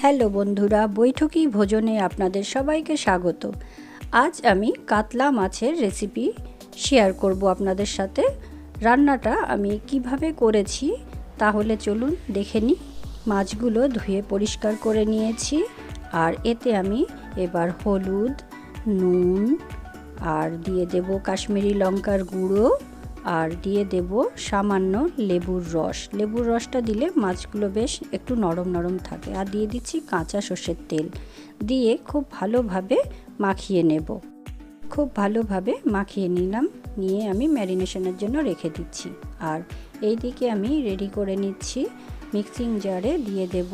Hello বন্ধুরা, বৈঠকি ভোজনে আপনাদের সবাইকে স্বাগত। আজ আমি কাতলা মাছের রেসিপি শেয়ার করব আপনাদের সাথে। রান্নাটা আমি কীভাবে করেছি তাহলে চলুন দেখে নিই। মাছগুলো ধুয়ে পরিষ্কার করে নিয়েছি আর এতে আমি এবার হলুদ, নুন আর দিয়ে দেব কাশ্মীরি লঙ্কার গুঁড়ো। আর দিয়ে দেব সামান্য লেবুর রস। লেবুর রসটা দিলে মাছগুলো বেশ একটু নরম নরম থাকে। আর দিয়ে দিচ্ছি কাঁচা সর্ষের তেল। দিয়ে খুব ভালোভাবে মাখিয়ে নেব। খুব ভালোভাবে মাখিয়ে নিলাম। নিয়ে আমি ম্যারিনেশনের জন্য রেখে দিচ্ছি। আর এই দিকে আমি রেডি করে নিচ্ছি। মিক্সিং জারে দিয়ে দেব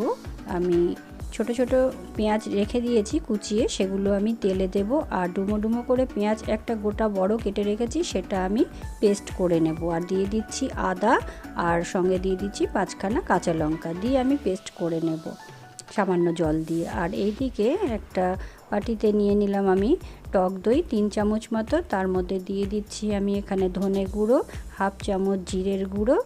আমি ছোট ছোট পেঁয়াজ রেখে দিয়েছি, কুচিয়ে সেগুলো আমি তেলে দেব আর ডুমো ডুমো করে পেঁয়াজ একটা গোটা বড় কেটে রেখেছি, সেটা আমি পেস্ট করে নেব। আর দিয়ে দিচ্ছি আদা আর সঙ্গে দিয়ে দিচ্ছি পাঁচখানা কাঁচা লঙ্কা, দিয়ে আমি পেস্ট করে নেব। সামান্য জল দিয়ে। আর এই দিকে একটা বাটিতে নিয়ে নিলাম আমি টক দই, তিন চামচ মতো। তার মধ্যে দিয়ে দিচ্ছি আমি এখানে ধনে গুঁড়ো, হাফ চামচ জিরের গুঁড়ো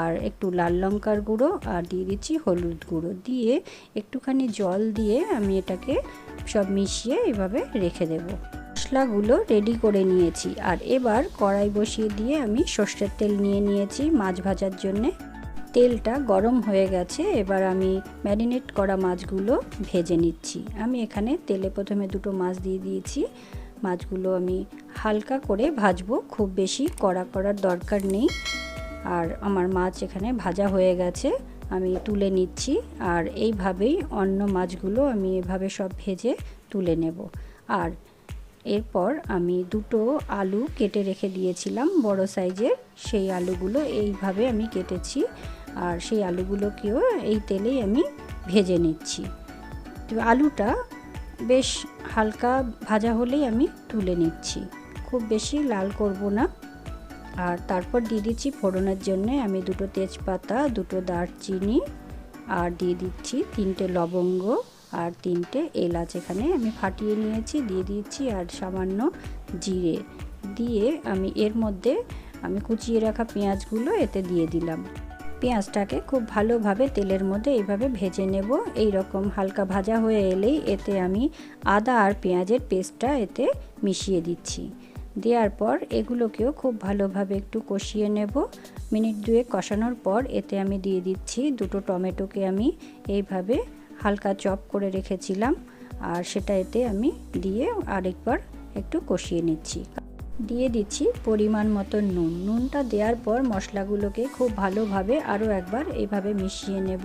আর একটু লাল লঙ্কার গুঁড়ো আর দিয়ে দিচ্ছি হলুদ গুঁড়ো। দিয়ে একটুখানি জল দিয়ে আমি এটাকে সব মিশিয়ে এভাবে রেখে দেব। মশলাগুলো রেডি করে নিয়েছি। আর এবার কড়াই বসিয়ে দিয়ে আমি সর্ষের তেল নিয়ে নিয়েছি মাছ ভাজার জন্যে। তেলটা গরম হয়ে গেছে, এবার আমি ম্যারিনেট করা মাছগুলো ভেজে নিচ্ছি। আমি এখানে তেলে প্রথমে দুটো মাছ দিয়ে দিয়েছি। মাছগুলো আমি হালকা করে ভাজবো, খুব বেশি কড়া করার দরকার নেই। আর আমার মাছ এখানে ভাজা হয়ে গেছে, আমি তুলে নিচ্ছি। আর এইভাবেই অন্য মাছগুলো আমি এভাবে সব ভেজে তুলে নেব। আর এরপর আমি দুটো আলু কেটে রেখে দিয়েছিলাম, বড় সাইজের। সেই আলুগুলো এইভাবে আমি কেটেছি। আর সেই আলুগুলোকেও এই তেলেই আমি ভেজে নিচ্ছি। তো আলুটা বেশ হালকা ভাজা হলেই আমি তুলে নিচ্ছি। খুব বেশি লাল করব না। আর তারপর দিয়ে দিচ্ছি ফোড়নের জন্য আমি দুটো তেজপাতা, দুটো দারচিনি আর দিয়ে দিচ্ছি তিনটে লবঙ্গ আর তিনটে এলাচ। এখানে আমি ফাটিয়ে নিয়েছি, দিয়ে দিচ্ছি আর সামান্য জিরে। দিয়ে আমি এর মধ্যে আমি কুচিয়ে রাখা পেঁয়াজগুলো এতে দিয়ে দিলাম। পেঁয়াজটাকে খুব ভালোভাবে তেলের মধ্যে এইভাবে ভেজে নেব। এই রকম হালকা ভাজা হয়ে এলেই এতে আমি আদা আর পেঁয়াজের পেস্টটা এতে মিশিয়ে দিচ্ছি। দেওয়ার পর এগুলোকেও খুব ভালোভাবে একটু কষিয়ে নেব। মিনিট দুয়ে কষানোর পর এতে আমি দিয়ে দিচ্ছি দুটো টমেটোকে আমি এইভাবে হালকা চপ করে রেখেছিলাম। আর সেটা এতে আমি দিয়ে আরেকবার একটু কষিয়ে নিচ্ছি। দিয়ে দিচ্ছি পরিমাণ মতো নুন। নুনটা দেওয়ার পর মশলাগুলোকে খুব ভালোভাবে আরও একবার এইভাবে মিশিয়ে নেব।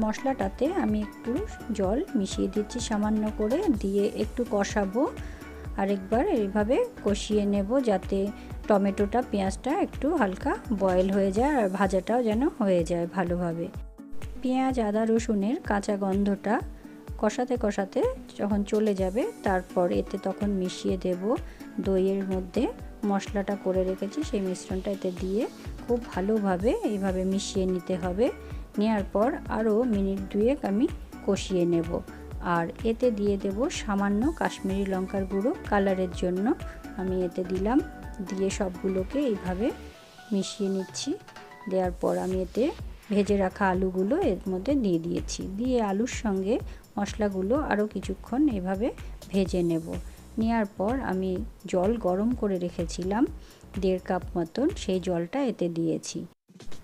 মশলাটাতে আমি একটু জল মিশিয়ে দিচ্ছি সামান্য করে, দিয়ে একটু কষাবো। আরেকবার এইভাবে কষিয়ে নেব যাতে টমেটোটা, পেঁয়াজটা একটু হালকা বয়েল হয়ে যায় আর ভাজাটাও যেন হয়ে যায় ভালোভাবে। পেঁয়াজ, আদা, রসুনের কাঁচা গন্ধটা কষাতে কষাতে যখন চলে যাবে, তারপর এতে তখন মিশিয়ে দেব। দইয়ের মধ্যে মশলাটা করে রেখেছি, সেই মিশ্রণটা এতে দিয়ে খুব ভালোভাবে এইভাবে মিশিয়ে নিতে হবে। নেওয়ার পর আরও মিনিট দুয়েক আমি কষিয়ে নেব। আর এতে দিয়ে দেব সামান্য কাশ্মীরি লঙ্কার গুঁড়ো কালারের জন্য। আমি এতে দিলাম, দিয়ে সবগুলোকে এইভাবে মিশিয়ে নিচ্ছি। দেওয়ার পর আমি এতে ভেজে রাখা আলুগুলো এর মধ্যে দিয়ে দিয়েছি। দিয়ে আলুর সঙ্গে মশলাগুলো আরও কিছুক্ষণ এভাবে ভেজে নেব। নেওয়ার পর আমি জল গরম করে রেখেছিলাম দেড় কাপ মতন, সেই জলটা এতে দিয়েছি।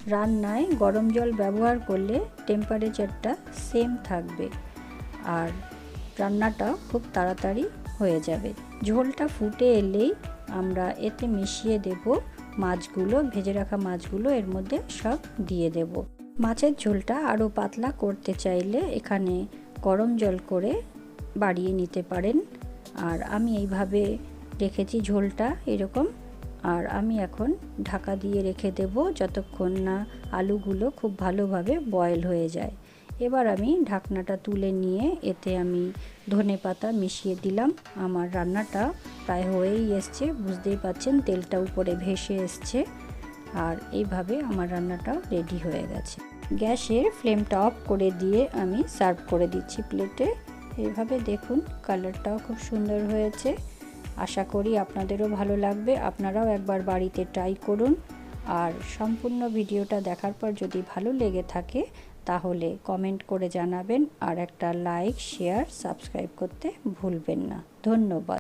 রান্নায় গরম জল ব্যবহার করলে টেম্পারেচারটা সেম থাকবে আর রান্নাটাও খুব তাড়াতাড়ি হয়ে যাবে। ঝোলটা ফুটে এলেই আমরা এতে মিশিয়ে দেব মাছগুলো, ভেজে রাখা মাছগুলো, এর মধ্যে সব দিয়ে দেব। মাছের ঝোলটা আরও পাতলা করতে চাইলে এখানে গরম জল করে বাড়িয়ে নিতে পারেন। আর আমি এইভাবে রেখেছি ঝোলটা এরকম। আর আমি এখন ঢাকা দিয়ে রেখে দেব যতক্ষণ না আলুগুলো খুব ভালোভাবে বয়েল হয়ে যায়। এবার আমি ঢাকনাটা তুলে নিয়ে এতে আমি ধনে পাতা মিশিয়ে দিলাম। আমার রান্নাটা প্রায় হয়েই এসছে, বুঝতেই পাচ্ছেন তেলটা উপরে ভেসে এসছে। আর এইভাবে আমার রান্নাটাও রেডি হয়ে গেছে। গ্যাসের ফ্লেমটা অফ করে দিয়ে আমি সার্ভ করে দিচ্ছি প্লেটে এইভাবে দেখুন, কালারটাও খুব সুন্দর হয়েছে। আশা করি আপনাদেরও ভালো লাগবে। আপনারাও একবার বাড়িতে ট্রাই করুন। আর সম্পূর্ণ ভিডিওটা দেখার পর যদি ভালো লেগে থাকে, তাহলে কমেন্ট করে জানাবেন। আর একটা লাইক, শেয়ার, সাবস্ক্রাইব করতে ভুলবেন না। ধন্যবাদ।